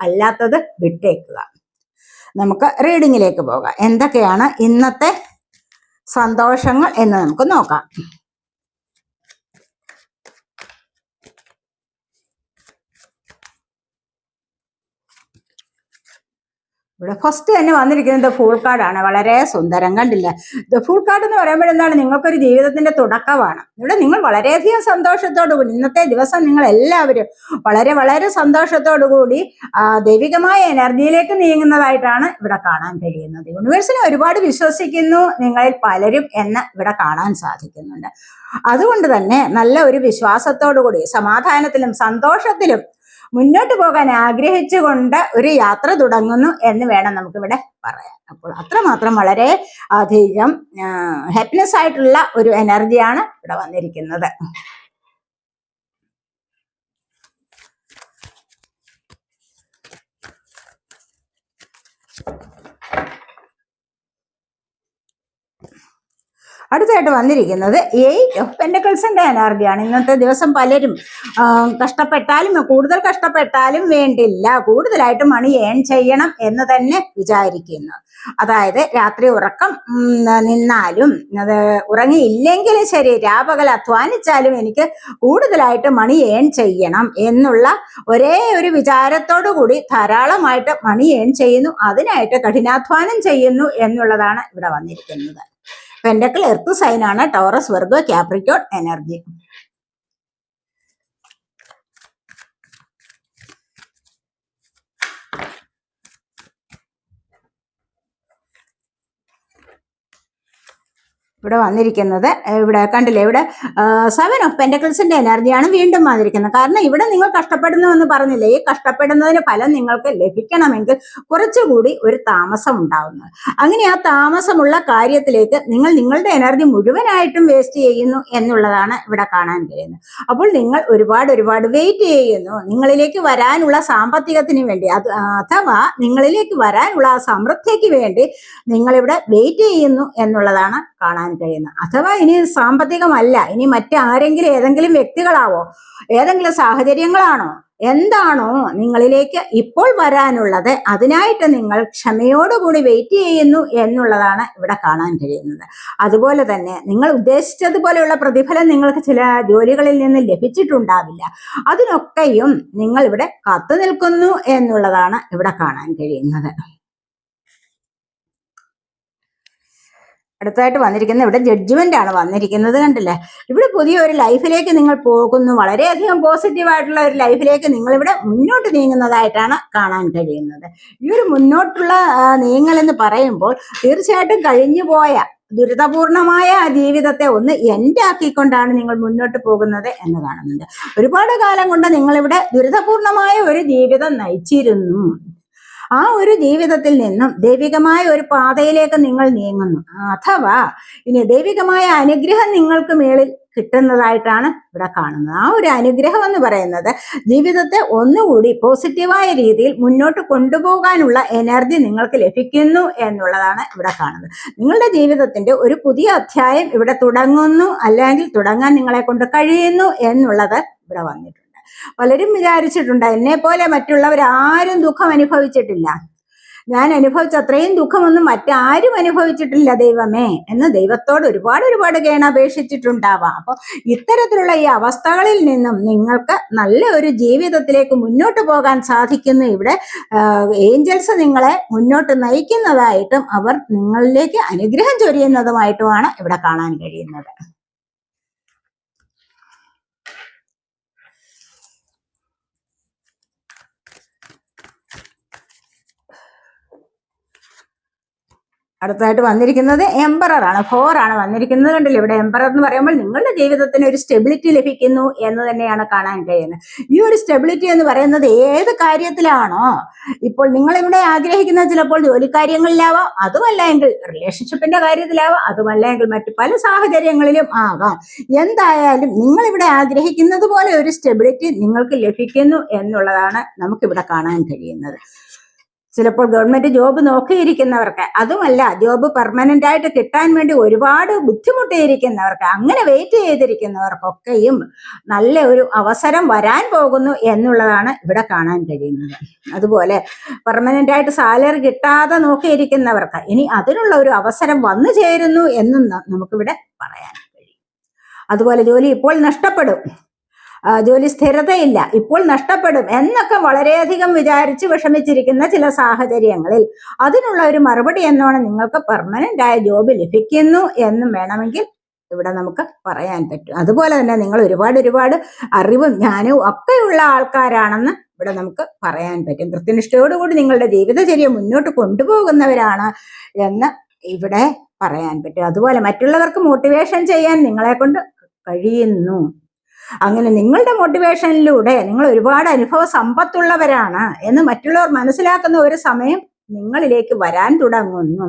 അല്ലാത്തത് വിട്ടേക്കുക. നമുക്ക് റീഡിങ്ങിലേക്ക് പോകാം. എന്തൊക്കെയാണ് ഇന്നത്തെ സന്തോഷങ്ങൾ എന്ന് നമുക്ക് നോക്കാം. ഇവിടെ ഫസ്റ്റ് തന്നെ വന്നിരിക്കുന്നത് ഫുൾ കാർഡാണ് വളരെ സുന്ദരം. കണ്ടില്ല? ഇത് ഫുൾ കാർഡ് എന്ന് പറയുമ്പോഴെന്താണ് നിങ്ങൾക്കൊരു ജീവിതത്തിന്റെ തുടക്കമാണ്. ഇവിടെ നിങ്ങൾ വളരെയധികം സന്തോഷത്തോടു കൂടി ഇന്നത്തെ ദിവസം നിങ്ങൾ എല്ലാവരും വളരെ വളരെ സന്തോഷത്തോടു കൂടി ദൈവികമായ എനർജിയിലേക്ക് നീങ്ങുന്നതായിട്ടാണ് ഇവിടെ കാണാൻ കഴിയുന്നത്. യൂണിവേഴ്സിനെ ഒരുപാട് വിശ്വസിക്കുന്നു നിങ്ങളിൽ പലരും എന്ന് ഇവിടെ കാണാൻ സാധിക്കുന്നുണ്ട്. അതുകൊണ്ട് തന്നെ നല്ല ഒരു വിശ്വാസത്തോടു കൂടി സമാധാനത്തിലും സന്തോഷത്തിലും മുന്നോട്ട് പോകാൻ ആഗ്രഹിച്ചുകൊണ്ട് ഒരു യാത്ര തുടങ്ങുന്നു എന്ന് വേണം നമുക്കിവിടെ പറയാൻ. അപ്പോൾ അത്രമാത്രം വളരെ അധികം ഹാപ്പിനെസ് ആയിട്ടുള്ള ഒരു എനർജിയാണ് ഇവിടെ വന്നിരിക്കുന്നത്. അടുത്തായിട്ട് വന്നിരിക്കുന്നത് എയ്റ്റ് ഓഫ് പെൻഡക്കിൾസിന്റെ എനർജിയാണ് ഇന്നത്തെ ദിവസം പലരും കഷ്ടപ്പെട്ടാലും കൂടുതൽ കഷ്ടപ്പെട്ടാലും വേണ്ടില്ല. കൂടുതലായിട്ട് മണി ഏൺ ചെയ്യണം എന്ന് തന്നെ വിചാരിക്കുന്നു. അതായത് രാത്രി ഉറക്കം നിന്നാലും അത് ഉറങ്ങിയില്ലെങ്കിലും ശരി രാപകൽ അധ്വാനിച്ചാലും എനിക്ക് കൂടുതലായിട്ട് മണി ഏൺ ചെയ്യണം എന്നുള്ള ഒരേ ഒരു വിചാരത്തോടു കൂടി ധാരാളമായിട്ട് മണി ഏൺ ചെയ്യുന്നു. അതിനായിട്ട് കഠിനാധ്വാനം ചെയ്യുന്നു എന്നുള്ളതാണ് ഇവിടെ വന്നിരിക്കുന്നത്. പെൻഡക്കിൾ എർത്ത് സൈനാണ് ടോറസ് വെർഗോ ക്യാപ്രിക്കോൺ എനർജി ഇവിടെ വന്നിരിക്കുന്നത്. ഇവിടെ കണ്ടില്ലേ ഇവിടെ സെവൻ ഓഫ് പെൻഡക്കിൾസിന്റെ എനർജിയാണ് വീണ്ടും വന്നിരിക്കുന്നത്. കാരണം ഇവിടെ നിങ്ങൾ കഷ്ടപ്പെടുന്നു എന്ന് പറഞ്ഞില്ലേ ഈ കഷ്ടപ്പെടുന്നതിന് ഫലം നിങ്ങൾക്ക് ലഭിക്കണമെങ്കിൽ കുറച്ചുകൂടി ഒരു താമസം ഉണ്ടാവുന്നു. അങ്ങനെ ആ താമസമുള്ള കാര്യത്തിലേക്ക് നിങ്ങൾ നിങ്ങളുടെ എനർജി മുഴുവനായിട്ടും വേസ്റ്റ് ചെയ്യുന്നു എന്നുള്ളതാണ് ഇവിടെ കാണാൻ കഴിയുന്നത്. അപ്പോൾ നിങ്ങൾ ഒരുപാട് ഒരുപാട് വെയിറ്റ് ചെയ്യുന്നു. നിങ്ങളിലേക്ക് വരാനുള്ള സാമ്പത്തികത്തിന് വേണ്ടി അത് അഥവാ നിങ്ങളിലേക്ക് വരാനുള്ള ആ സമൃദ്ധിക്ക് വേണ്ടി നിങ്ങളിവിടെ വെയിറ്റ് ചെയ്യുന്നു എന്നുള്ളതാണ് കാണാൻ കഴിയുന്നത് അഥവാ ഇനി സാമ്പത്തികമല്ല ഇനി മറ്റാരെങ്കിലും ഏതെങ്കിലും വ്യക്തികളാവോ ഏതെങ്കിലും സാഹചര്യങ്ങളാണോ എന്താണോ നിങ്ങളിലേക്ക് ഇപ്പോൾ വരാനുള്ളത് അതിനായിട്ട് നിങ്ങൾ ക്ഷമയോടുകൂടി വെയിറ്റ് ചെയ്യുന്നു എന്നുള്ളതാണ് ഇവിടെ കാണാൻ കഴിയുന്നത്. അതുപോലെ തന്നെ നിങ്ങൾ ഉദ്ദേശിച്ചതുപോലെയുള്ള പ്രതിഫലം നിങ്ങൾക്ക് ചില ജോലികളിൽ നിന്ന് ലഭിച്ചിട്ടുണ്ടാവില്ല. അതിനൊക്കെയും നിങ്ങൾ ഇവിടെ കാത്തു നിൽക്കുന്നു എന്നുള്ളതാണ് ഇവിടെ കാണാൻ കഴിയുന്നത്. അടുത്തായിട്ട് വന്നിരിക്കുന്നത് ഇവിടെ ജഡ്ജ്മെന്റ് ആണ് വന്നിരിക്കുന്നത് കണ്ടില്ലേ? ഇവിടെ പുതിയ ഒരു ലൈഫിലേക്ക് നിങ്ങൾ പോകുന്നു. വളരെയധികം പോസിറ്റീവ് ആയിട്ടുള്ള ഒരു ലൈഫിലേക്ക് നിങ്ങൾ ഇവിടെ മുന്നോട്ട് നീങ്ങുന്നതായിട്ടാണ് കാണാൻ കഴിയുന്നത്. ഈ ഒരു മുന്നോട്ടുള്ള നീങ്ങൽ എന്ന് പറയുമ്പോൾ തീർച്ചയായിട്ടും കഴിഞ്ഞു പോയ ദുരിതപൂർണമായ ജീവിതത്തെ ഒന്ന് എൻഡാക്കിക്കൊണ്ടാണ് നിങ്ങൾ മുന്നോട്ട് പോകുന്നത് എന്ന് കാണുന്നുണ്ട്. ഒരുപാട് കാലം കൊണ്ട് നിങ്ങളിവിടെ ദുരിതപൂർണമായ ഒരു ജീവിതം നയിച്ചിരുന്നു. ആ ഒരു ജീവിതത്തിൽ നിന്നും ദൈവികമായ ഒരു പാതയിലേക്ക് നിങ്ങൾ നീങ്ങുന്നു. അഥവാ ഇനി ദൈവികമായ അനുഗ്രഹം നിങ്ങൾക്ക് മേളിൽ കിട്ടുന്നതായിട്ടാണ് ഇവിടെ കാണുന്നത്. ആ ഒരു അനുഗ്രഹം എന്ന് പറയുന്നത് ജീവിതത്തെ ഒന്നുകൂടി പോസിറ്റീവായ രീതിയിൽ മുന്നോട്ട് കൊണ്ടുപോകാനുള്ള എനർജി നിങ്ങൾക്ക് ലഭിക്കുന്നു എന്നുള്ളതാണ് ഇവിടെ കാണുന്നത്. നിങ്ങളുടെ ജീവിതത്തിന്റെ ഒരു പുതിയ അധ്യായം ഇവിടെ തുടങ്ങുന്നു. അല്ലെങ്കിൽ തുടങ്ങാൻ നിങ്ങളെ കൊണ്ട് കഴിയുന്നു എന്നുള്ളത് ഇവിടെ വന്നിട്ടുണ്ട്. പലരും വിചാരിച്ചിട്ടുണ്ട് എന്നെ പോലെ മറ്റുള്ളവർ ആരും ദുഃഖം അനുഭവിച്ചിട്ടില്ല. ഞാൻ അനുഭവിച്ച അത്രയും ദുഃഖമൊന്നും മറ്റാരും അനുഭവിച്ചിട്ടില്ല ദൈവമേ. എന്ന് ദൈവത്തോട് ഒരുപാട് ഒരുപാട് കേണപേക്ഷിച്ചിട്ടുണ്ടാവാം അപ്പോൾ ഇത്തരത്തിലുള്ള ഈ അവസ്ഥകളിൽ നിന്നും നിങ്ങൾക്ക് നല്ല ഒരു ജീവിതത്തിലേക്ക് മുന്നോട്ട് പോകാൻ സാധിക്കുന്നു. ഇവിടെ ഏഞ്ചൽസ് നിങ്ങളെ മുന്നോട്ട് നയിക്കുന്നതായിട്ടും അവർ നിങ്ങളിലേക്ക് അനുഗ്രഹം ചൊരിയുന്നതുമായിട്ടുമാണ് ഇവിടെ കാണാൻ കഴിയുന്നത്. അടുത്തായിട്ട് വന്നിരിക്കുന്നത് എംപറർ ആണ്. ഫോർ ആണ് വന്നിരിക്കുന്നത് കണ്ടില്ല? ഇവിടെ എംപറർ എന്ന് പറയുമ്പോൾ നിങ്ങളുടെ ജീവിതത്തിന് ഒരു സ്റ്റെബിലിറ്റി ലഭിക്കുന്നു എന്ന് തന്നെയാണ് കാണാൻ കഴിയുന്നത്. ഈ ഒരു സ്റ്റെബിലിറ്റി എന്ന് പറയുന്നത് ഏത് കാര്യത്തിലാണോ? ഇപ്പോൾ നിങ്ങൾ ഇവിടെ ആഗ്രഹിക്കുന്ന ചിലപ്പോൾ ജോലിക്കാര്യങ്ങളിലാവാം അതുമല്ല എങ്കിൽ റിലേഷൻഷിപ്പിന്റെ കാര്യത്തിലാവാം. അതുമല്ല എങ്കിൽ മറ്റു പല സാഹചര്യങ്ങളിലും ആകാം. എന്തായാലും നിങ്ങൾ ഇവിടെ ആഗ്രഹിക്കുന്നത് പോലെ ഒരു സ്റ്റെബിലിറ്റി നിങ്ങൾക്ക് ലഭിക്കുന്നു എന്നുള്ളതാണ് നമുക്കിവിടെ കാണാൻ കഴിയുന്നത്. ചിലപ്പോൾ ഗവൺമെന്റ് ജോബ് നോക്കിയിരിക്കുന്നവർക്ക് അതുമല്ല ജോബ് പെർമനന്റ് ആയിട്ട് കിട്ടാൻ വേണ്ടി ഒരുപാട് ബുദ്ധിമുട്ടിയിരിക്കുന്നവർക്ക് അങ്ങനെ വെയിറ്റ് ചെയ്തിരിക്കുന്നവർക്കൊക്കെയും നല്ല ഒരു അവസരം വരാൻ പോകുന്നു എന്നുള്ളതാണ് ഇവിടെ കാണാൻ കഴിയുന്നത്. അതുപോലെ പെർമനന്റ് ആയിട്ട് സാലറി കിട്ടാതെ നോക്കിയിരിക്കുന്നവർക്ക് ഇനി അതിനുള്ള ഒരു അവസരം വന്നു ചേരുന്നു എന്നും നമുക്കിവിടെ പറയാൻ കഴിയും. അതുപോലെ ജോലി ഇപ്പോൾ നഷ്ടപ്പെടും. ജോലി സ്ഥിരതയില്ല. ഇപ്പോൾ നഷ്ടപ്പെടും എന്നൊക്കെ വളരെയധികം വിചാരിച്ച് വിഷമിച്ചിരിക്കുന്ന ചില സാഹചര്യങ്ങളിൽ. അതിനുള്ള ഒരു മറുപടി എന്നോണം നിങ്ങൾക്ക് പെർമനന്റ് ആയ ജോബ് ലഭിക്കുന്നു എന്നും വേണമെങ്കിൽ ഇവിടെ നമുക്ക് പറയാൻ പറ്റും. അതുപോലെ തന്നെ നിങ്ങൾ ഒരുപാട് ഒരുപാട് അറിവും ജ്ഞാനവും ഒക്കെയുള്ള ആൾക്കാരാണെന്ന് ഇവിടെ നമുക്ക് പറയാൻ പറ്റും. കൃത്യനിഷ്ഠയോടുകൂടി നിങ്ങളുടെ ജീവിതചര്യ മുന്നോട്ട് കൊണ്ടുപോകുന്നവരാണ് എന്ന് ഇവിടെ പറയാൻ പറ്റും. അതുപോലെ മറ്റുള്ളവർക്ക് മോട്ടിവേഷൻ ചെയ്യാൻ നിങ്ങളെ കൊണ്ട് കഴിയുന്നു. അങ്ങനെ നിങ്ങളുടെ മോട്ടിവേഷനിലൂടെ നിങ്ങൾ ഒരുപാട് അനുഭവ സമ്പത്തുള്ളവരാണ് എന്ന് മറ്റുള്ളവർ മനസ്സിലാക്കുന്ന ഒരു സമയം നിങ്ങളിലേക്ക് വരാൻ തുടങ്ങുന്നു.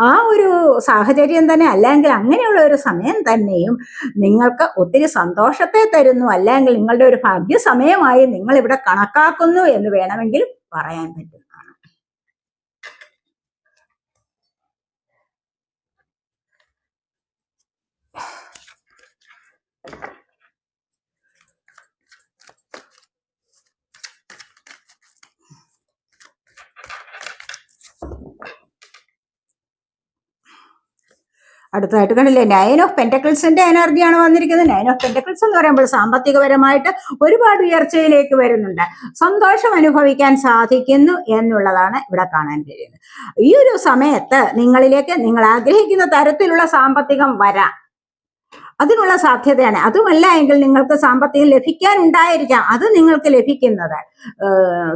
ആ ഒരു സാഹചര്യം തന്നെ അല്ലെങ്കിൽ അങ്ങനെയുള്ള ഒരു സമയം തന്നെയും നിങ്ങൾക്ക് ഒത്തിരി സന്തോഷത്തെ തരുന്നു. അല്ലെങ്കിൽ നിങ്ങളുടെ ഒരു ഭാഗ്യ സമയമായി നിങ്ങൾ ഇവിടെ കണക്കാക്കുന്നു എന്ന് വേണമെങ്കിൽ പറയാൻ പറ്റുന്നതാണ് അടുത്തതായിട്ട് കണ്ടില്ലേ? നയൻ ഓഫ് പെന്റക്കിൾസിന്റെ എനർജിയാണ് വന്നിരിക്കുന്നത്. നയൻ ഓഫ് പെന്റക്കിൾസ് എന്ന് പറയുമ്പോൾ സാമ്പത്തികപരമായിട്ട് ഒരുപാട് ഉയർച്ചയിലേക്ക് വരുന്നുണ്ട്. സന്തോഷം അനുഭവിക്കാൻ സാധിക്കുന്നു എന്നുള്ളതാണ് ഇവിടെ കാണാൻ കഴിയുന്നത്. ഈ ഒരു സമയത്ത് നിങ്ങളിലേക്ക് നിങ്ങൾ ആഗ്രഹിക്കുന്ന തരത്തിലുള്ള സാമ്പത്തികം വരാം. അതിനുള്ള സാധ്യതയാണ്. അതുമല്ല എങ്കിൽ നിങ്ങൾക്ക് സാമ്പത്തികം ലഭിക്കാൻ ലഭിക്കാനുണ്ടായിരിക്കാം. അത് നിങ്ങൾക്ക് ലഭിക്കുന്നത്.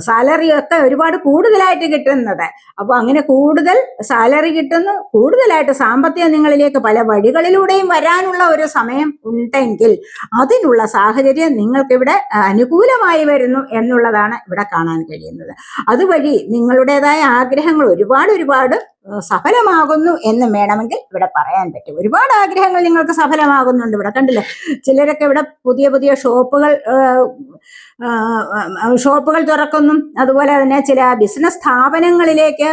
സാലറി ഒക്കെ ഒരുപാട് കൂടുതലായിട്ട് കിട്ടുന്നത്. അപ്പോൾ അങ്ങനെ കൂടുതൽ സാലറി കിട്ടുന്നു. കൂടുതലായിട്ട് സാമ്പത്തികം നിങ്ങളിലേക്ക് പല വഴികളിലൂടെയും വരാനുള്ള ഒരു സമയം ഉണ്ടെങ്കിൽ അതിനുള്ള സാഹചര്യം നിങ്ങൾക്കിവിടെ അനുകൂലമായി വരുന്നു എന്നുള്ളതാണ് ഇവിടെ കാണാൻ കഴിയുന്നത്. അതുവഴി നിങ്ങളുടേതായ ആഗ്രഹങ്ങൾ ഒരുപാട് ഒരുപാട് സഫലമാകുന്നു എന്ന് വേണമെങ്കിൽ ഇവിടെ പറയാൻ പറ്റും. ഒരുപാട് ആഗ്രഹങ്ങൾ നിങ്ങൾക്ക് സഫലമാകുന്നുണ്ട് ഇവിടെ കണ്ടില്ലേ? ചിലരൊക്കെ ഇവിടെ പുതിയ പുതിയ ഷോപ്പുകൾ ഷോപ്പുകൾ തുറക്കുന്നു. അതുപോലെ തന്നെ ചില ബിസിനസ് സ്ഥാപനങ്ങളിലേക്ക്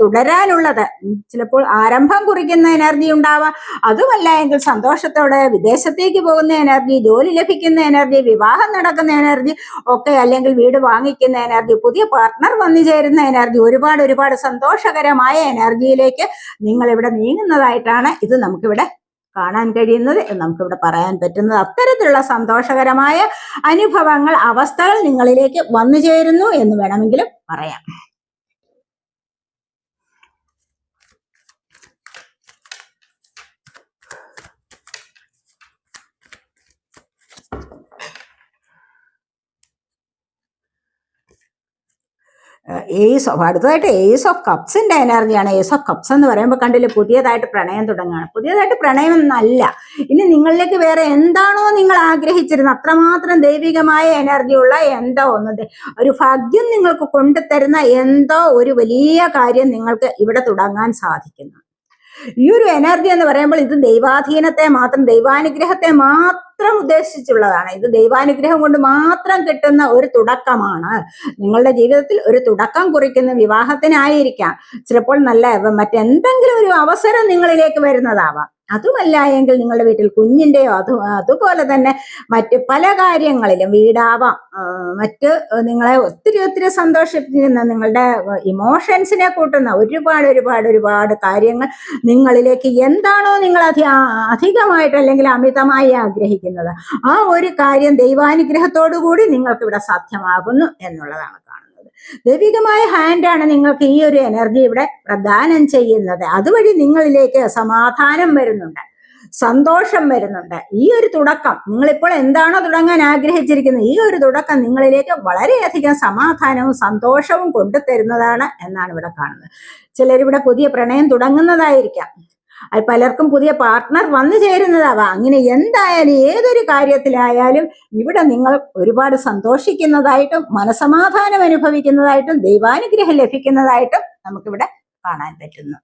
തുടരാനുള്ളത്. ചിലപ്പോൾ ആരംഭം കുറിക്കുന്ന എനർജി ഉണ്ടാവാം. അതുമല്ല എങ്കിൽ സന്തോഷത്തോടെ വിദേശത്തേക്ക് പോകുന്ന എനർജി ജോലി ലഭിക്കുന്ന എനർജി വിവാഹം നടക്കുന്ന എനർജി ഒക്കെ അല്ലെങ്കിൽ വീട് വാങ്ങിക്കുന്ന എനർജി പുതിയ പാർട്ട്ണർ വന്നു ചേരുന്ന എനർജി ഒരുപാട് ഒരുപാട് സന്തോഷകരമായ എനർജിയിലേക്ക് നിങ്ങൾ ഇവിടെ നീങ്ങുന്നതായിട്ടാണ് ഇത് നമുക്കിവിടെ കാണാൻ കഴിയുന്നത് എന്ന് നമുക്കിവിടെ പറയാൻ പറ്റുന്നത്. അത്തരത്തിലുള്ള സന്തോഷകരമായ അനുഭവങ്ങൾ അവസ്ഥകൾ നിങ്ങളിലേക്ക് വന്നു ചേരുന്നു എന്ന് വേണമെങ്കിലും പറയാം. ഏസ് ഓഫ് അടുത്തതായിട്ട് ഏസ് ഓഫ് കപ്സിന്റെ എനർജിയാണ് ഏസ് ഓഫ് കപ്സ് എന്ന് പറയുമ്പോൾ കണ്ടില്ലേ പുതിയതായിട്ട് പ്രണയം തുടങ്ങുകയാണ്. പുതിയതായിട്ട് പ്രണയം എന്നല്ല ഇനി നിങ്ങളിലേക്ക് വേറെ എന്താണോ നിങ്ങൾ ആഗ്രഹിച്ചിരുന്നത് അത്രമാത്രം ദൈവികമായ എനർജി ഉള്ള എന്തോ ഒന്ന് ഒരു ഭാഗ്യം നിങ്ങൾക്ക് കൊണ്ടുതരുന്ന എന്തോ ഒരു വലിയ കാര്യം നിങ്ങൾക്ക് ഇവിടെ തുടങ്ങാൻ സാധിക്കുന്നു. ഈ ഒരു എനർജി എന്ന് പറയുമ്പോൾ ഇത് ദൈവാധീനത്തെ മാത്രം ദൈവാനുഗ്രഹത്തെ മാത്രം ഉദ്ദേശിച്ചുള്ളതാണ്. ഇത് ദൈവാനുഗ്രഹം കൊണ്ട് മാത്രം കിട്ടുന്ന ഒരു തുടക്കമാണ്. നിങ്ങളുടെ ജീവിതത്തിൽ ഒരു തുടക്കം കുറിക്കുന്ന വിവാഹത്തിനായിരിക്കാം. ചിലപ്പോൾ നല്ല മറ്റെന്തെങ്കിലും ഒരു അവസരം നിങ്ങളിലേക്ക് വരുന്നതാവാം. അതുമല്ല എങ്കിൽ നിങ്ങളുടെ വീട്ടിൽ കുഞ്ഞിന്റെയോ അത് അതുപോലെ തന്നെ മറ്റ് പല കാര്യങ്ങളിലും വീടാവാം. മറ്റ് നിങ്ങളെ ഒത്തിരി ഒത്തിരി സന്തോഷിപ്പിക്കുന്ന നിങ്ങളുടെ ഇമോഷൻസിനെ കൂട്ടുന്ന ഒരുപാട് ഒരുപാട് ഒരുപാട് കാര്യങ്ങൾ നിങ്ങളിലേക്ക് എന്താണോ നിങ്ങൾ അധി അധികമായിട്ട് അല്ലെങ്കിൽ അമിതമായി ആഗ്രഹിക്കുന്നത്. ആ ഒരു കാര്യം ദൈവാനുഗ്രഹത്തോടു കൂടി നിങ്ങൾക്ക് ഇവിടെ സാധ്യമാകുന്നു എന്നുള്ളതാണ് കാണുന്നത്. ദൈവികമായ ഹാൻഡാണ് നിങ്ങൾക്ക് ഈ ഒരു എനർജി ഇവിടെ പ്രദാനം ചെയ്യുന്നത്. അതുവഴി നിങ്ങളിലേക്ക് സമാധാനം വരുന്നുണ്ട്. സന്തോഷം വരുന്നുണ്ട്. ഈ ഒരു തുടക്കം നിങ്ങളിപ്പോൾ എന്താണോ തുടങ്ങാൻ ആഗ്രഹിച്ചിരിക്കുന്നത് ഈ ഒരു തുടക്കം നിങ്ങളിലേക്ക് വളരെയധികം സമാധാനവും സന്തോഷവും കൊണ്ടുതരുന്നതാണ് എന്നാണ് ഇവിടെ കാണുന്നത്. ചിലരിവിടെ പുതിയ പ്രണയം തുടങ്ങുന്നതായിരിക്കാം. അത് പലർക്കും പുതിയ പാർട്ട്ണർ വന്നു ചേരുന്നതാവാം. അങ്ങനെ എന്തായാലും ഏതൊരു കാര്യത്തിലായാലും ഇവിടെ നിങ്ങൾ ഒരുപാട് സന്തോഷിക്കുന്നതായിട്ടും മനസമാധാനം അനുഭവിക്കുന്നതായിട്ടും ദൈവാനുഗ്രഹം ലഭിക്കുന്നതായിട്ടും നമുക്കിവിടെ കാണാൻ പറ്റുന്നു.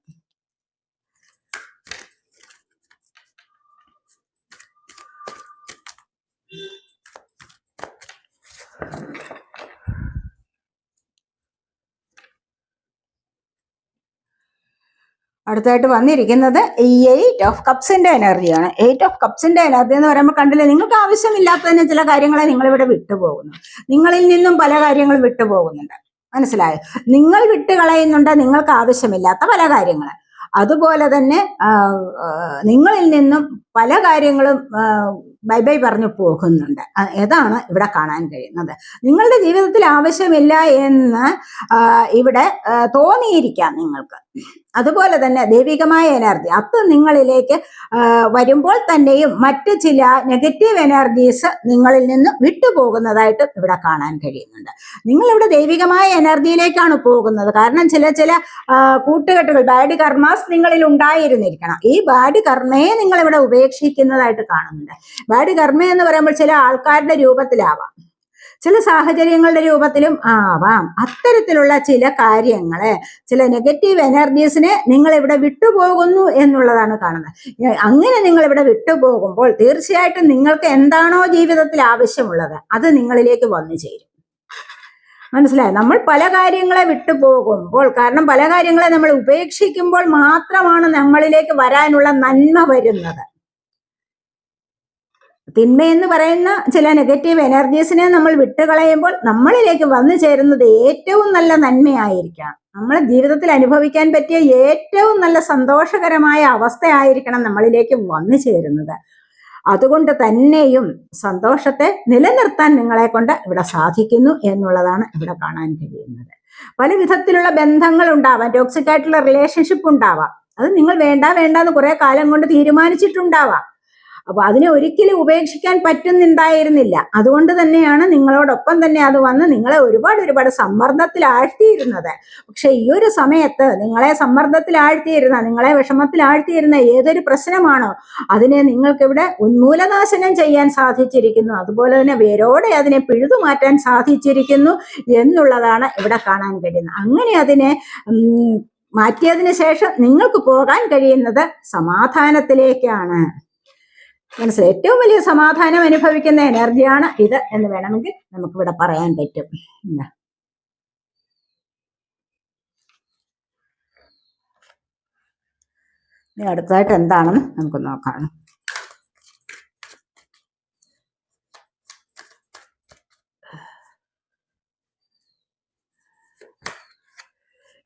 അടുത്തായിട്ട് വന്നിരിക്കുന്നത് ഈ എയ്റ്റ് ഓഫ് കപ്സിന്റെ എനർജിയാണ് എയ്റ്റ് ഓഫ് കപ്സിന്റെ എനർജി എന്ന് പറയുമ്പോൾ കണ്ടില്ലേ നിങ്ങൾക്ക് ആവശ്യമില്ലാത്തതിന് ചില കാര്യങ്ങളെ നിങ്ങളിവിടെ വിട്ടുപോകുന്നു. നിങ്ങളിൽ നിന്നും പല കാര്യങ്ങളും വിട്ടുപോകുന്നുണ്ട്. മനസ്സിലായോ? നിങ്ങൾ വിട്ടുകളയുന്നുണ്ട് നിങ്ങൾക്ക് ആവശ്യമില്ലാത്ത പല കാര്യങ്ങൾ അതുപോലെ തന്നെ നിങ്ങളിൽ നിന്നും പല കാര്യങ്ങളും ബൈ ബൈ പറഞ്ഞു പോകുന്നുണ്ട്. ഏതാണ് ഇവിടെ കാണാൻ കഴിയുന്നത്? നിങ്ങളുടെ ജീവിതത്തിൽ ആവശ്യമില്ല എന്ന് ഇവിടെ തോന്നിയിരിക്കാം നിങ്ങൾക്ക്. അതുപോലെ തന്നെ ദൈവികമായ എനർജി. അത് നിങ്ങളിലേക്ക് വരുമ്പോൾ തന്നെയും മറ്റ് ചില നെഗറ്റീവ് എനർജീസ് നിങ്ങളിൽ നിന്ന് വിട്ടുപോകുന്നതായിട്ട് ഇവിടെ കാണാൻ കഴിയുന്നുണ്ട്. നിങ്ങൾ ഇവിടെ ദൈവികമായ എനർജിയിലേക്കാണ് പോകുന്നത്. കാരണം ചില ചില കൂട്ടുകെട്ടുകൾ ബാഡ് കർമാസ് നിങ്ങളിൽ ഉണ്ടായിരുന്നിരിക്കണം. ഈ ബാഡ് കർമ്മയെ നിങ്ങൾ ഇവിടെ ഉപേക്ഷിക്കുന്നതായിട്ട് കാണുന്നുണ്ട്. ബാഡ് കർമ്മ എന്ന് പറയുമ്പോൾ ചില ആൾക്കാരുടെ രൂപത്തിലാവാം. ചില സാഹചര്യങ്ങളുടെ രൂപത്തിലും ആവാം. അത്തരത്തിലുള്ള ചില കാര്യങ്ങളെ ചില നെഗറ്റീവ് എനർജീസിനെ നിങ്ങൾ ഇവിടെ വിട്ടുപോകുന്നു എന്നുള്ളതാണ് കാണുന്നത്. അങ്ങനെ നിങ്ങൾ ഇവിടെ വിട്ടുപോകുമ്പോൾ തീർച്ചയായിട്ടും നിങ്ങൾക്ക് എന്താണോ ജീവിതത്തിൽ ആവശ്യമുള്ളത് അത് നിങ്ങളിലേക്ക് വന്നു ചേരും. മനസ്സിലായോ? നമ്മൾ പല കാര്യങ്ങളെ വിട്ടുപോകുമ്പോൾ കാരണം പല കാര്യങ്ങളെ നമ്മൾ ഉപേക്ഷിക്കുമ്പോൾ മാത്രമാണ് നമ്മളിലേക്ക് വരാനുള്ള നന്മ വരുന്നത്. തിന്മയെന്ന് പറയുന്ന ചില നെഗറ്റീവ് എനർജീസിനെ നമ്മൾ വിട്ടുകളയുമ്പോൾ നമ്മളിലേക്ക് വന്നു ചേരുന്നത് ഏറ്റവും നല്ല നന്മയായിരിക്കാം നമ്മൾ ജീവിതത്തിൽ അനുഭവിക്കാൻ പറ്റിയ ഏറ്റവും നല്ല സന്തോഷകരമായ അവസ്ഥയായിരിക്കണം നമ്മളിലേക്ക് വന്നു ചേരുന്നത്. അതുകൊണ്ട് തന്നെയും സന്തോഷത്തെ നിലനിർത്താൻ നിങ്ങളെ കൊണ്ട് ഇവിടെ സാധിക്കുന്നു എന്നുള്ളതാണ് ഇവിടെ കാണാൻ കഴിയുന്നത്. പല വിധത്തിലുള്ള ബന്ധങ്ങൾ ഉണ്ടാവാം ടോക്സിക് ആയിട്ടുള്ള റിലേഷൻഷിപ്പ് ഉണ്ടാവാം. അത് നിങ്ങൾ വേണ്ട വേണ്ട എന്ന് കുറെ കാലം കൊണ്ട് തീരുമാനിച്ചിട്ടുണ്ടാവാം. അപ്പൊ അതിനെ ഒരിക്കലും ഉപേക്ഷിക്കാൻ പറ്റുന്നുണ്ടായിരുന്നില്ല. അതുകൊണ്ട് തന്നെയാണ് നിങ്ങളോടൊപ്പം തന്നെ അത് വന്ന് നിങ്ങളെ ഒരുപാട് ഒരുപാട് സമ്മർദ്ദത്തിൽ ആഴ്ത്തിയിരുന്നത് പക്ഷെ ഈ ഒരു സമയത്ത് നിങ്ങളെ സമ്മർദ്ദത്തിൽ ആഴ്ത്തിയിരുന്ന നിങ്ങളെ വിഷമത്തിൽ ആഴ്ത്തിയിരുന്ന ഏതൊരു പ്രശ്നമാണോ അതിനെ നിങ്ങൾക്കിവിടെ ഉന്മൂലനാശനം ചെയ്യാൻ സാധിച്ചിരിക്കുന്നു. അതുപോലെ തന്നെ വേരോടെ അതിനെ പിഴുതു മാറ്റാൻ സാധിച്ചിരിക്കുന്നു എന്നുള്ളതാണ് ഇവിടെ കാണാൻ കഴിയുന്നത്. അങ്ങനെ അതിനെ മാറ്റിയതിനു ശേഷം നിങ്ങൾക്ക് പോകാൻ കഴിയുന്നത് സമാധാനത്തിലേക്കാണ്. മനസ്സിലായി. ഏറ്റവും വലിയ സമാധാനം അനുഭവിക്കുന്ന എനർജിയാണ് ഇത് എന്ന് വേണമെങ്കിൽ നമുക്കിവിടെ പറയാൻ പറ്റും. ഇനി അടുത്തതായിട്ട് എന്താണെന്ന് നമുക്ക് നോക്കാം.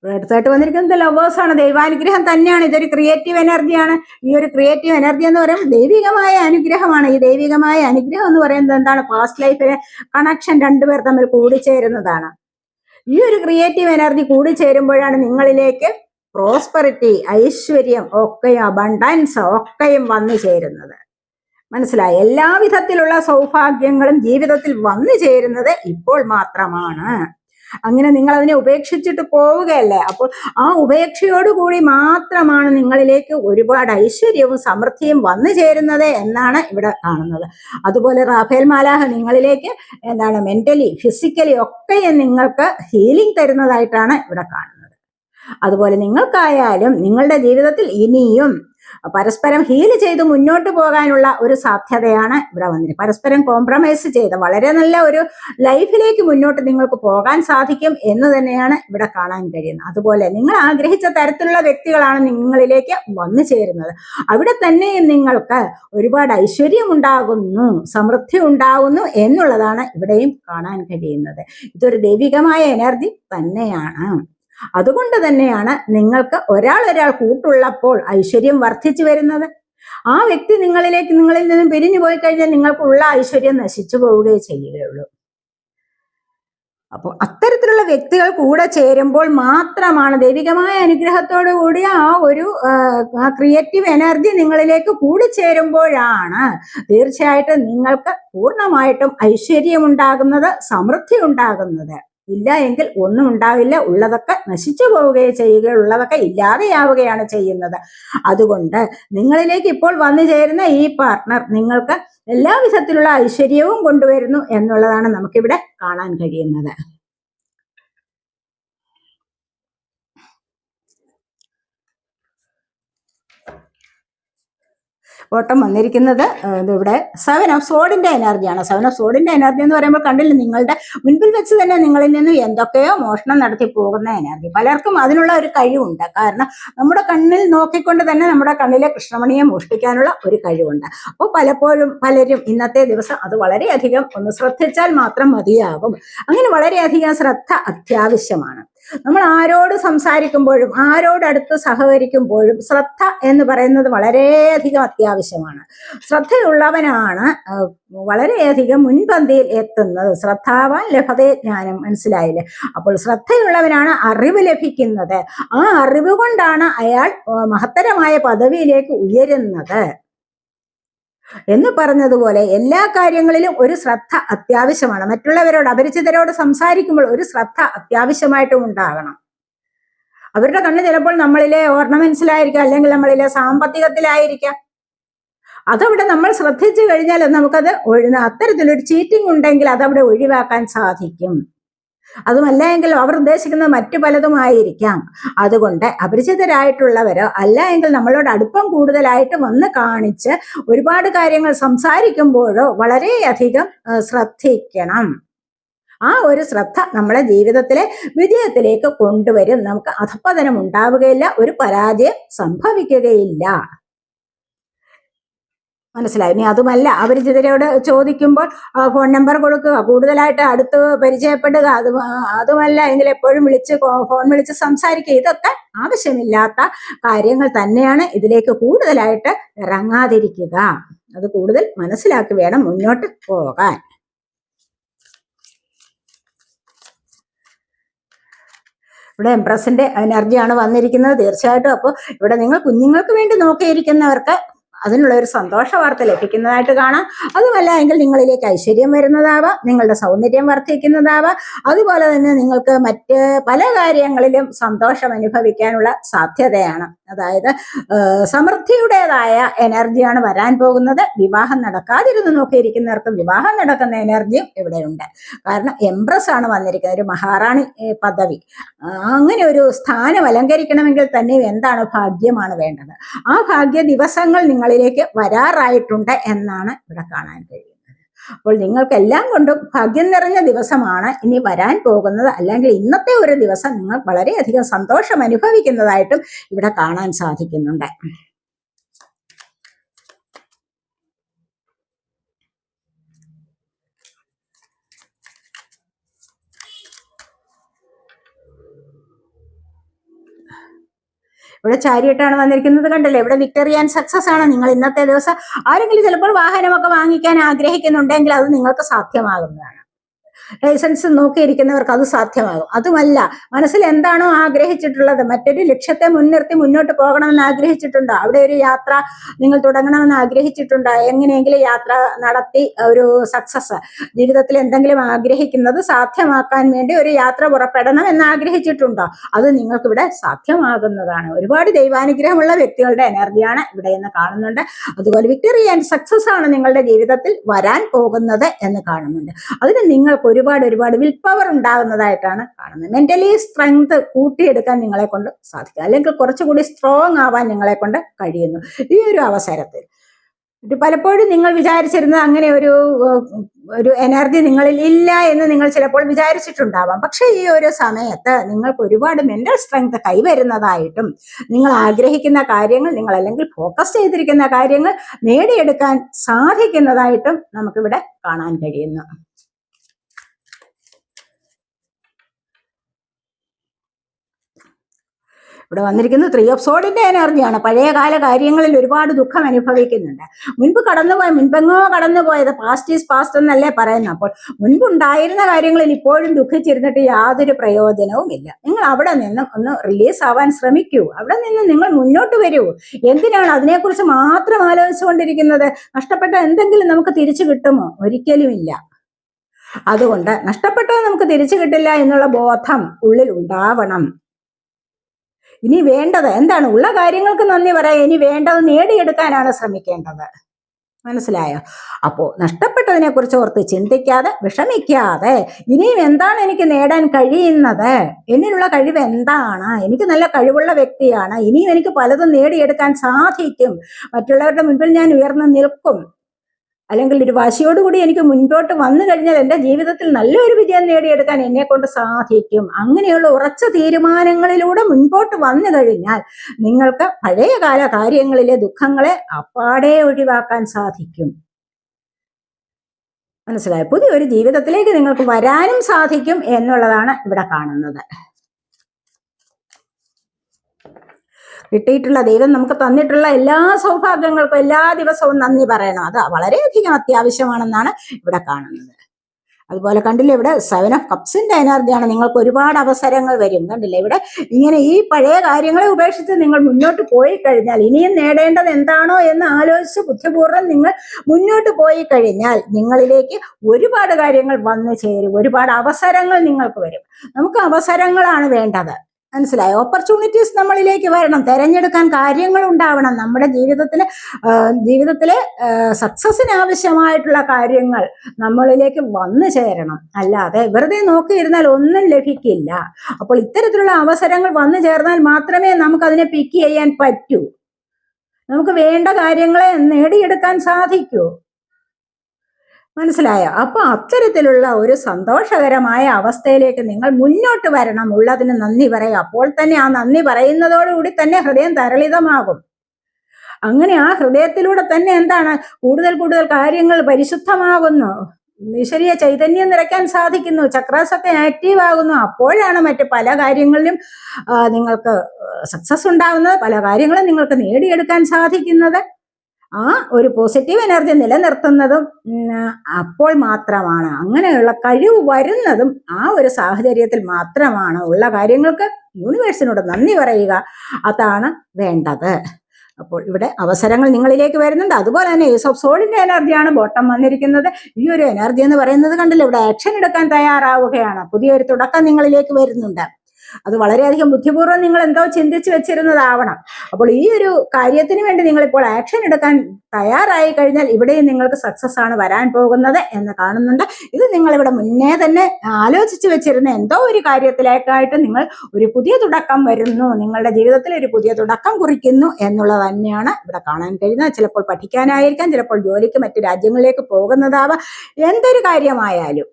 അടുത്തായിട്ട് വന്നിരിക്കുന്നത് ലവേഴ്സ് ആണ്. ദൈവാനുഗ്രഹം തന്നെയാണ്. ഇതൊരു ക്രിയേറ്റീവ് എനർജിയാണ് ഈ ഒരു ക്രിയേറ്റീവ് എനർജി എന്ന് പറയുമ്പോൾ ദൈവികമായ അനുഗ്രഹമാണ്. ഈ ദൈവികമായ അനുഗ്രഹം എന്ന് പറയുന്നത് എന്താണ്? പാസ്റ്റ് ലൈഫിലെ കണക്ഷൻ രണ്ടുപേർ തമ്മിൽ കൂടിച്ചേരുന്നതാണ്. ഈ ഒരു ക്രിയേറ്റീവ് എനർജി കൂടിച്ചേരുമ്പോഴാണ് നിങ്ങളിലേക്ക് പ്രോസ്പെറിറ്റി ഐശ്വര്യം ഒക്കെയും അബണ്ടൻസ് ഒക്കെയും വന്നു ചേരുന്നത്. മനസ്സിലായി? എല്ലാവിധത്തിലുള്ള സൗഭാഗ്യങ്ങളും ജീവിതത്തിൽ വന്നു ചേരുന്നത് ഇപ്പോൾ മാത്രമാണ്. അങ്ങനെ നിങ്ങൾ അതിനെ ഉപേക്ഷിച്ചിട്ട് പോവുകയല്ലേ? അപ്പോൾ ആ ഉപേക്ഷയോടുകൂടി മാത്രമാണ് നിങ്ങളിലേക്ക് ഒരുപാട് ഐശ്വര്യവും സമൃദ്ധിയും വന്നു ചേരുന്നത് എന്നാണ് ഇവിടെ കാണുന്നത്. അതുപോലെ റാഫേൽ മാലാഹ നിങ്ങളിലേക്ക് എന്താണ് മെന്റലി ഫിസിക്കലി ഒക്കെ നിങ്ങൾക്ക് ഹീലിംഗ് തരുന്നതായിട്ടാണ് ഇവിടെ കാണുന്നത്. അതുപോലെ നിങ്ങൾക്കായാലും നിങ്ങളുടെ ജീവിതത്തിൽ ഇനിയും പരസ്പരം ഹീൽ ചെയ്ത് മുന്നോട്ട് പോകാനുള്ള ഒരു സാധ്യതയാണ് ഇവിടെ വന്നിരിക്കുന്നത് പരസ്പരം കോംപ്രമൈസ് ചെയ്ത് വളരെ നല്ല ഒരു ലൈഫിലേക്ക് മുന്നോട്ട് നിങ്ങൾക്ക് പോകാൻ സാധിക്കും എന്ന് തന്നെയാണ് ഇവിടെ കാണാൻ കഴിയുന്നത്. അതുപോലെ നിങ്ങൾ ആഗ്രഹിച്ച തരത്തിലുള്ള വ്യക്തികളാണ് നിങ്ങളിലേക്ക് വന്നു ചേരുന്നത്. അവിടെ തന്നെ നിങ്ങൾക്ക് ഒരുപാട് ഐശ്വര്യം ഉണ്ടാകുന്നു സമൃദ്ധി ഉണ്ടാകുന്നു എന്നുള്ളതാണ് ഇവിടെയും കാണാൻ കഴിയുന്നത്. ഇതൊരു ദൈവികമായ എനർജി തന്നെയാണ്. അതുകൊണ്ട് തന്നെയാണ് നിങ്ങൾക്ക് ഒരാൾ ഒരാൾ കൂട്ടുള്ളപ്പോൾ ഐശ്വര്യം വർദ്ധിച്ചു വരുന്നത്. ആ വ്യക്തി നിങ്ങളിലേക്ക് നിങ്ങളിൽ നിന്നും പിരിഞ്ഞു പോയി കഴിഞ്ഞാൽ നിങ്ങൾക്കുള്ള ഐശ്വര്യം നശിച്ചു പോവുകയേ ചെയ്യുകയുള്ളൂ. അപ്പോൾ അത്തരത്തിലുള്ള വ്യക്തികൾ കൂടെ ചേരുമ്പോൾ മാത്രമാണ് ദൈവികമായ അനുഗ്രഹത്തോടു കൂടി ആ ഒരു ക്രിയേറ്റീവ് എനർജി നിങ്ങളിലേക്ക് കൂടിച്ചേരുമ്പോഴാണ് തീർച്ചയായിട്ടും നിങ്ങൾക്ക് പൂർണമായിട്ടും ഐശ്വര്യം ഉണ്ടാകുന്നത് സമൃദ്ധി ഉണ്ടാകുന്നത്. ഇല്ല എങ്കിൽ ഒന്നും ഉണ്ടാവില്ല. ഉള്ളതൊക്കെ നശിച്ചു പോവുകയോ ചെയ്യുക ഉള്ളതൊക്കെ ഇല്ലാതെയാവുകയാണ് ചെയ്യുന്നത്. അതുകൊണ്ട് നിങ്ങളിലേക്ക് ഇപ്പോൾ വന്നു ചേരുന്ന ഈ പാർട്ട്ണർ നിങ്ങൾക്ക് എല്ലാ വിധത്തിലുള്ള ഐശ്വര്യവും കൊണ്ടുവരുന്നു എന്നുള്ളതാണ് നമുക്കിവിടെ കാണാൻ കഴിയുന്നത്. ഓട്ടം വന്നിരിക്കുന്നത് ഇവിടെ സെവൻ ഓഫ് സോഡിന്റെ എനർജിയാണ് സെവൻ ഓഫ് സോഡിന്റെ എനർജി എന്ന് പറയുമ്പോൾ കണ്ടില്ല നിങ്ങളുടെ മുൻപിൽ വെച്ച് തന്നെ നിങ്ങളിൽ നിന്ന് എന്തൊക്കെയോ മോഷണം നടത്തി പോകുന്ന എനർജി പലർക്കും അതിനുള്ള ഒരു കഴിവുണ്ട്. കാരണം നമ്മുടെ കണ്ണിൽ നോക്കിക്കൊണ്ട് തന്നെ നമ്മുടെ കണ്ണിലെ കൃഷ്ണമണിയെ മോഷ്ടിക്കാനുള്ള ഒരു കഴിവുണ്ട്. അപ്പോൾ പലപ്പോഴും പലരും ഇന്നത്തെ ദിവസം അത് വളരെയധികം ഒന്ന് ശ്രദ്ധിച്ചാൽ മാത്രം മതിയാകും. അങ്ങനെ വളരെയധികം ശ്രദ്ധ അത്യാവശ്യമാണ്. നമ്മൾ ആരോട് സംസാരിക്കുമ്പോഴും ആരോടടുത്ത് സഹകരിക്കുമ്പോഴും ശ്രദ്ധ എന്ന് പറയുന്നത് വളരെയധികം അത്യാവശ്യമാണ്. ശ്രദ്ധയുള്ളവനാണ് വളരെയധികം മുൻപന്തിയിൽ എത്തുന്നത്. ശ്രദ്ധാവാൻ ലഭതേ ജ്ഞാനം മനസ്സിലായില്ലേ? അപ്പോൾ ശ്രദ്ധയുള്ളവനാണ് അറിവ് ലഭിക്കുന്നത്. ആ അറിവ് കൊണ്ടാണ് അയാൾ മഹത്തരമായ പദവിയിലേക്ക് ഉയരുന്നത്. എന്ന് പറഞ്ഞതുപോലെ എല്ലാ കാര്യങ്ങളിലും ഒരു ശ്രദ്ധ അത്യാവശ്യമാണ്. മറ്റുള്ളവരോട് അപരിചിതരോട് സംസാരിക്കുമ്പോൾ ഒരു ശ്രദ്ധ അത്യാവശ്യമായിട്ടും ഉണ്ടാകണം. അവരുടെ കണ്ണ് ചിലപ്പോൾ നമ്മളിലെ ഓർണമെന്റ്സിലായിരിക്കാം അല്ലെങ്കിൽ നമ്മളിലെ സാമ്പത്തികത്തിലായിരിക്കാം. അതവിടെ നമ്മൾ ശ്രദ്ധിച്ചു കഴിഞ്ഞാൽ നമുക്കത് അത്തരത്തിലൊരു ചീറ്റിംഗ് ഉണ്ടെങ്കിൽ അതവിടെ ഒഴിവാക്കാൻ സാധിക്കും. അതുമല്ല എങ്കിൽ അവർ ഉദ്ദേശിക്കുന്നത് മറ്റു പലതുമായിരിക്കാം അതുകൊണ്ട് അപരിചിതരായിട്ടുള്ളവരോ അല്ല എങ്കിൽ നമ്മളോട് അടുപ്പം കൂടുതലായിട്ട് വന്ന് കാണിച്ച് ഒരുപാട് കാര്യങ്ങൾ സംസാരിക്കുമ്പോഴോ വളരെയധികം ശ്രദ്ധിക്കണം. ആ ഒരു ശ്രദ്ധ നമ്മളെ ജീവിതത്തിലെ വിജയത്തിലേക്ക് കൊണ്ടുവരും. നമുക്ക് അധപ്പതനം ഉണ്ടാവുകയില്ല ഒരു പരാജയം സംഭവിക്കുകയില്ല. മനസ്സിലായി. ഇനി അതുമല്ല അവർ അപരിചിതരോട് ചോദിക്കുമ്പോൾ ഫോൺ നമ്പർ കൊടുക്കുക കൂടുതലായിട്ട് അടുത്ത് പരിചയപ്പെടുക അത് അതുമല്ല എങ്കിൽ എപ്പോഴും വിളിച്ച് ഫോൺ വിളിച്ച് സംസാരിക്കുക. ഇതൊക്കെ ആവശ്യമില്ലാത്ത കാര്യങ്ങൾ തന്നെയാണ് ഇതിലേക്ക് കൂടുതലായിട്ട് ഇറങ്ങാതിരിക്കുക. അത് കൂടുതൽ മനസ്സിലാക്കി വേണം മുന്നോട്ട് പോകാൻ. ഇവിടെ എംപ്രസിന്റെ എനർജിയാണ് വന്നിരിക്കുന്നത് തീർച്ചയായിട്ടും. അപ്പോൾ ഇവിടെ നിങ്ങൾ കുഞ്ഞുങ്ങൾക്ക് വേണ്ടി നോക്കിയിരിക്കുന്നവർക്ക് അതിനുള്ള ഒരു സന്തോഷ വാർത്ത ലഭിക്കുന്നതായിട്ട് കാണാം. അതുമല്ല എങ്കിൽ നിങ്ങളിലേക്ക് ഐശ്വര്യം വരുന്നതാവാം നിങ്ങളുടെ സൗന്ദര്യം വർദ്ധിക്കുന്നതാവാം. അതുപോലെ തന്നെ നിങ്ങൾക്ക് മറ്റ് പല കാര്യങ്ങളിലും സന്തോഷം അനുഭവിക്കാനുള്ള സാധ്യതയാണ്. അതായത് സമൃദ്ധിയുടേതായ എനർജിയാണ് വരാൻ പോകുന്നത്. വിവാഹം നടക്കാതിരുന്ന് നോക്കിയിരിക്കുന്നവർക്ക് വിവാഹം നടക്കുന്ന എനർജിയും ഇവിടെയുണ്ട്. കാരണം എംപ്രസ് ആണ് വന്നിരിക്കുന്നത് ഒരു മഹാറാണി പദവി. അങ്ങനെ ഒരു സ്ഥാനം അലങ്കരിക്കണമെങ്കിൽ തന്നെ എന്താണ് ഭാഗ്യമാണ് വേണ്ടത്? ആ ഭാഗ്യ ദിവസങ്ങൾ നിങ്ങളിലേക്ക് വരാറായിട്ടുണ്ട് എന്നാണ് ഇവിടെ കാണാൻ കഴിയുന്നത്. അപ്പോൾ നിങ്ങൾക്കെല്ലാം കൊണ്ടും ഭാഗ്യം നിറഞ്ഞ ദിവസമാണ് ഇനി വരാൻ പോകുന്നത്. അല്ലെങ്കിൽ ഇന്നത്തെ ഒരു ദിവസം നിങ്ങൾ വളരെയധികം സന്തോഷം അനുഭവിക്കുന്നതായിട്ടും ഇവിടെ കാണാൻ സാധിക്കുന്നുണ്ട്. ഇവിടെ ചാരിയിട്ടാണ് വന്നിരിക്കുന്നത് കണ്ടല്ലേ? ഇവിടെ വിക്ടറി ആൻഡ് സക്സസ് ആണ്. നിങ്ങൾ ഇന്നത്തെ ദിവസം ആരെങ്കിലും ചിലപ്പോൾ വാഹനമൊക്കെ വാങ്ങിക്കാൻ ആഗ്രഹിക്കുന്നുണ്ടെങ്കിൽ അത് നിങ്ങൾക്ക് സാധ്യമാകുന്നതാണ്. ലൈസൻസ് നോക്കിയിരിക്കുന്നവർക്ക് അത് സാധ്യമാകും. അതുമല്ല മനസ്സിൽ എന്താണോ ആഗ്രഹിച്ചിട്ടുള്ളത് മറ്റൊരു ലക്ഷ്യത്തെ മുൻനിർത്തി മുന്നോട്ട് പോകണമെന്ന് ആഗ്രഹിച്ചിട്ടുണ്ടോ? അവിടെ ഒരു യാത്ര നിങ്ങൾ തുടങ്ങണമെന്ന് ആഗ്രഹിച്ചിട്ടുണ്ടോ? എങ്ങനെയെങ്കിലും യാത്ര നടത്തി ഒരു സക്സസ് ജീവിതത്തിൽ എന്തെങ്കിലും ആഗ്രഹിക്കുന്നത് സാധ്യമാക്കാൻ വേണ്ടി ഒരു യാത്ര പുറപ്പെടണം എന്ന് ആഗ്രഹിച്ചിട്ടുണ്ടോ? അത് നിങ്ങൾക്കിവിടെ സാധ്യമാകുന്നതാണ്. ഒരുപാട് ദൈവാനുഗ്രഹമുള്ള വ്യക്തികളുടെ എനർജിയാണ് ഇവിടെ നിന്ന് കാണുന്നുണ്ട്. അതുപോലെ വിക്ടറി ആൻഡ് സക്സസ് ആണ് നിങ്ങളുടെ ജീവിതത്തിൽ വരാൻ പോകുന്നത് എന്ന് കാണുന്നുണ്ട്. അതിന് നിങ്ങൾക്ക് ഒരുപാട് ഒരുപാട് വിൽ പവർ ഉണ്ടാകുന്നതായിട്ടാണ് കാണുന്നത്. മെന്റലി സ്ട്രെങ്ത് കൂട്ടിയെടുക്കാൻ നിങ്ങളെ കൊണ്ട് സാധിക്കും. അല്ലെങ്കിൽ കുറച്ചുകൂടി സ്ട്രോങ് ആവാൻ നിങ്ങളെ കൊണ്ട് കഴിയുന്നു. ഈ ഒരു അവസരത്തിൽ. പലപ്പോഴും നിങ്ങൾ വിചാരിച്ചിരുന്നത് അങ്ങനെ ഒരു ഒരു എനർജി നിങ്ങളിൽ ഇല്ല എന്ന് നിങ്ങൾ ചിലപ്പോൾ വിചാരിച്ചിട്ടുണ്ടാവാം. പക്ഷേ ഈ ഒരു സമയത്ത് നിങ്ങൾക്ക് ഒരുപാട് മെന്റൽ സ്ട്രെങ്ത് കൈവരുന്നതായിട്ടും നിങ്ങൾ ആഗ്രഹിക്കുന്ന കാര്യങ്ങൾ നിങ്ങൾ അല്ലെങ്കിൽ ഫോക്കസ് ചെയ്തിരിക്കുന്ന കാര്യങ്ങൾ നേടിയെടുക്കാൻ സാധിക്കുന്നതായിട്ടും നമുക്കിവിടെ കാണാൻ കഴിയുന്നു. ഇവിടെ വന്നിരിക്കുന്നത് ത്രീ ഓഫ് സോഡിന്റെ എനർജിയാണ്. പഴയകാല കാര്യങ്ങളിൽ ഒരുപാട് ദുഃഖം അനുഭവിക്കുന്നുണ്ട്. മുൻപ് കടന്നുപോയ മുൻപെങ്ങോ കടന്നുപോയത് പാസ്റ്റ് ഈസ് പാസ്റ്റ് എന്നല്ലേ പറയുന്നത്. അപ്പോൾ മുൻപുണ്ടായിരുന്ന കാര്യങ്ങളിൽ ഇപ്പോഴും ദുഃഖിച്ചിരുന്നിട്ട് യാതൊരു പ്രയോജനവും ഇല്ല. നിങ്ങൾ അവിടെ നിന്നും ഒന്ന് റിലീസ് ആവാൻ ശ്രമിക്കൂ. അവിടെ നിന്ന് നിങ്ങൾ മുന്നോട്ട് വരൂ. എന്തിനാണ് അതിനെക്കുറിച്ച് മാത്രം ആലോചിച്ചുകൊണ്ടിരിക്കുന്നത്? നഷ്ടപ്പെട്ട എന്തെങ്കിലും നമുക്ക് തിരിച്ചു കിട്ടുമോ? ഒരിക്കലുമില്ല. അതുകൊണ്ട് നഷ്ടപ്പെട്ടത് നമുക്ക് തിരിച്ചു കിട്ടില്ല എന്നുള്ള ബോധം ഉള്ളിൽ ഉണ്ടാവണം. ഇനി വേണ്ടത് എന്താണ്? ഉള്ള കാര്യങ്ങൾക്ക് നന്ദി പറയാം. ഇനി വേണ്ടത് നേടിയെടുക്കാനാണ് ശ്രമിക്കേണ്ടത്. മനസ്സിലായോ? അപ്പോ നഷ്ടപ്പെട്ടതിനെ കുറിച്ച് ഓർത്ത് ചിന്തിക്കാതെ വിഷമിക്കാതെ ഇനിയും എന്താണ് എനിക്ക് നേടാൻ കഴിയുന്നത്? എന്നിലുള്ള കഴിവ് എന്താണ്? എനിക്ക് നല്ല കഴിവുള്ള വ്യക്തിയാണ്. ഇനിയും എനിക്ക് പലതും നേടിയെടുക്കാൻ സാധിക്കും. മറ്റുള്ളവരുടെ മുൻപിൽ ഞാൻ ഉയർന്നു നിൽക്കും. അല്ലെങ്കിൽ ഒരു വാശിയോടുകൂടി എനിക്ക് മുൻപോട്ട് വന്നു കഴിഞ്ഞാൽ എന്റെ ജീവിതത്തിൽ നല്ലൊരു വിജയം നേടിയെടുക്കാൻ എന്നെ കൊണ്ട് സാധിക്കും. അങ്ങനെയുള്ള ഉറച്ച തീരുമാനങ്ങളിലൂടെ മുൻപോട്ട് വന്നു കഴിഞ്ഞാൽ നിങ്ങൾക്ക് പഴയകാല കാര്യങ്ങളിലെ ദുഃഖങ്ങളെ അപ്പാടെ ഒഴിവാക്കാൻ സാധിക്കും. മനസ്സിലായോ? പുതിയൊരു ജീവിതത്തിലേക്ക് നിങ്ങൾക്ക് വരാനും സാധിക്കും എന്നുള്ളതാണ് ഇവിടെ കാണുന്നത്. കിട്ടിയിട്ടുള്ള ദൈവം നമുക്ക് തന്നിട്ടുള്ള എല്ലാ സൗഭാഗ്യങ്ങൾക്കും എല്ലാ ദിവസവും നന്ദി പറയണം. അത് വളരെയധികം അത്യാവശ്യമാണെന്നാണ് ഇവിടെ കാണുന്നത്. അതുപോലെ കണ്ടില്ലേ ഇവിടെ സെവൻ ഓഫ് കപ്സിന്റെ എനർജിയാണ് നിങ്ങൾക്ക് ഒരുപാട് അവസരങ്ങൾ വരും. കണ്ടില്ലേ ഇവിടെ ഇങ്ങനെ ഈ പഴയ കാര്യങ്ങളെ ഉപേക്ഷിച്ച് നിങ്ങൾ മുന്നോട്ട് പോയി കഴിഞ്ഞാൽ ഇനിയും നേടേണ്ടത് എന്താണോ എന്ന് ആലോചിച്ച് ബുദ്ധിപൂർവം നിങ്ങൾ മുന്നോട്ട് പോയി കഴിഞ്ഞാൽ നിങ്ങളിലേക്ക് ഒരുപാട് കാര്യങ്ങൾ വന്നു ചേരും. ഒരുപാട് അവസരങ്ങൾ നിങ്ങൾക്ക് വരും. നമുക്ക് അവസരങ്ങളാണ് വേണ്ടത്. മനസ്സിലായോ? ഓപ്പർച്യൂണിറ്റീസ് നമ്മളിലേക്ക് വരണം. തെരഞ്ഞെടുക്കാൻ കാര്യങ്ങൾ ഉണ്ടാവണം. നമ്മുടെ ജീവിതത്തിൽ ജീവിതത്തിലെ സക്സസിന് ആവശ്യമായിട്ടുള്ള കാര്യങ്ങൾ നമ്മളിലേക്ക് വന്നു ചേരണം. അല്ലാതെ വെറുതെ നോക്കിയിരുന്നാൽ ഒന്നും ലഭിക്കില്ല. അപ്പോൾ ഇത്തരത്തിലുള്ള അവസരങ്ങൾ വന്നു ചേർന്നാൽ മാത്രമേ നമുക്ക് അതിനെ പിക്ക് ചെയ്യാൻ പറ്റൂ. നമുക്ക് വേണ്ട കാര്യങ്ങളെ നേടിയെടുക്കാൻ സാധിക്കൂ. മനസ്സിലായോ? അപ്പൊ അത്തരത്തിലുള്ള ഒരു സന്തോഷകരമായ അവസ്ഥയിലേക്ക് നിങ്ങൾ മുന്നോട്ട് വരണം. ഉള്ളതിന് നന്ദി പറയുക അപ്പോൾ തന്നെ ആ നന്ദി പറയുന്നതോടുകൂടി തന്നെ ഹൃദയം തരളിതമാകും. അങ്ങനെ ആ ഹൃദയത്തിലൂടെ തന്നെ എന്താണ്? കൂടുതൽ കൂടുതൽ കാര്യങ്ങൾ പരിശുദ്ധമാകുന്നു. ഈശ്വരീയ ചൈതന്യം നിറയ്ക്കാൻ സാധിക്കുന്നു. ചക്രാസൊക്കെ ആക്റ്റീവ് ആകുന്നു. അപ്പോഴാണ് മറ്റ് പല കാര്യങ്ങളിലും നിങ്ങൾക്ക് സക്സസ് ഉണ്ടാകുന്നത്. പല കാര്യങ്ങളും നിങ്ങൾക്ക് നേടിയെടുക്കാൻ സാധിക്കുന്നത്. ആ ഒരു പോസിറ്റീവ് എനർജി നിലനിർത്തുന്നതും അപ്പോൾ മാത്രമാണ്. അങ്ങനെയുള്ള കഴിവ് വരുന്നതും ആ ഒരു സാഹചര്യത്തിൽ മാത്രമാണ്. ഉള്ള കാര്യങ്ങൾക്ക് യൂണിവേഴ്സിനോട് നന്ദി പറയുക. അതാണ് വേണ്ടത്. അപ്പോൾ ഇവിടെ അവസരങ്ങൾ നിങ്ങളിലേക്ക് വരുന്നുണ്ട്. അതുപോലെ തന്നെ യൂസ് ഓഫ് സോളിന്റെ എനർജിയാണ് ബോട്ടം വന്നിരിക്കുന്നത്. ഈ ഒരു എനർജി എന്ന് പറയുന്നത് കണ്ടില്ല ഇവിടെ ആക്ഷൻ എടുക്കാൻ തയ്യാറാവുകയാണ്. പുതിയൊരു തുടക്കം നിങ്ങളിലേക്ക് വരുന്നുണ്ട്. അത് വളരെയധികം ബുദ്ധിപൂർവം നിങ്ങൾ എന്തോ ചിന്തിച്ചു വെച്ചിരുന്നതാവണം. അപ്പോൾ ഈ ഒരു കാര്യത്തിന് വേണ്ടി നിങ്ങൾ ഇപ്പോൾ ആക്ഷൻ എടുക്കാൻ തയ്യാറായി കഴിഞ്ഞാൽ ഇവിടെയും നിങ്ങൾക്ക് സക്സസ് ആണ് വരാൻ പോകുന്നത് എന്ന് കാണുന്നുണ്ട്. ഇത് നിങ്ങൾ ഇവിടെ മുന്നേ തന്നെ ആലോചിച്ചു വെച്ചിരുന്ന എന്തോ ഒരു കാര്യത്തിലേക്കായിട്ട് നിങ്ങൾ ഒരു പുതിയ തുടക്കം വരുന്നു. നിങ്ങളുടെ ജീവിതത്തിൽ ഒരു പുതിയ തുടക്കം കുറിക്കുന്നു എന്നുള്ളത് തന്നെയാണ് ഇവിടെ കാണാൻ കഴിയുന്നത്. ചിലപ്പോൾ പഠിക്കാനായിരിക്കാം ചിലപ്പോൾ ജോലിക്ക് മറ്റു രാജ്യങ്ങളിലേക്ക് പോകുന്നതാവാം. എന്തൊരു കാര്യമായാലും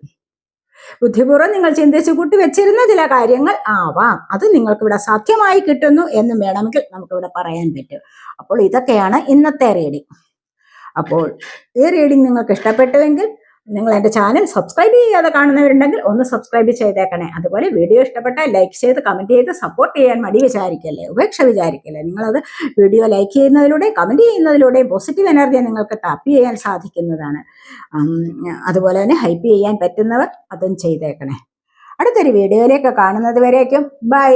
ബുദ്ധിപൂർവം നിങ്ങൾ ചിന്തിച്ചു കൂട്ടി വെച്ചിരുന്ന ചില കാര്യങ്ങൾ ആവാം. അത് നിങ്ങൾക്ക് ഇവിടെ സാധ്യമായി കിട്ടുന്നു എന്നും വേണമെങ്കിൽ നമുക്കിവിടെ പറയാൻ പറ്റും. അപ്പോൾ ഇതൊക്കെയാണ് ഇന്നത്തെ റീഡിങ് അപ്പോൾ ഈ റീഡിങ് നിങ്ങൾക്ക് ഇഷ്ടപ്പെട്ടുവെങ്കിൽ നിങ്ങൾ എന്റെ ചാനൽ സബ്സ്ക്രൈബ് ചെയ്യാതെ കാണുന്നവരുണ്ടെങ്കിൽ ഒന്ന് സബ്സ്ക്രൈബ് ചെയ്തേക്കണേ. അതുപോലെ വീഡിയോ ഇഷ്ടപ്പെട്ടാൽ ലൈക്ക് ചെയ്ത് കമന്റ് ചെയ്ത് സപ്പോർട്ട് ചെയ്യാൻ മടി വിചാരിക്കല്ലേ? ഉപേക്ഷ വിചാരിക്കല്ലേ? നിങ്ങളത് വീഡിയോ ലൈക്ക് ചെയ്യുന്നതിലൂടെയും കമന്റ് ചെയ്യുന്നതിലൂടെയും പോസിറ്റീവ് എനർജി നിങ്ങൾക്ക് ടാപ്പ് ചെയ്യാൻ സാധിക്കുന്നതാണ്. അതുപോലെ തന്നെ ഹൈപ്പ് ചെയ്യാൻ പറ്റുന്നവർ അതും ചെയ്തേക്കണേ. അടുത്തൊരു വീഡിയോയിലേക്ക് കാണുന്നത് വരേക്കും. ബൈ.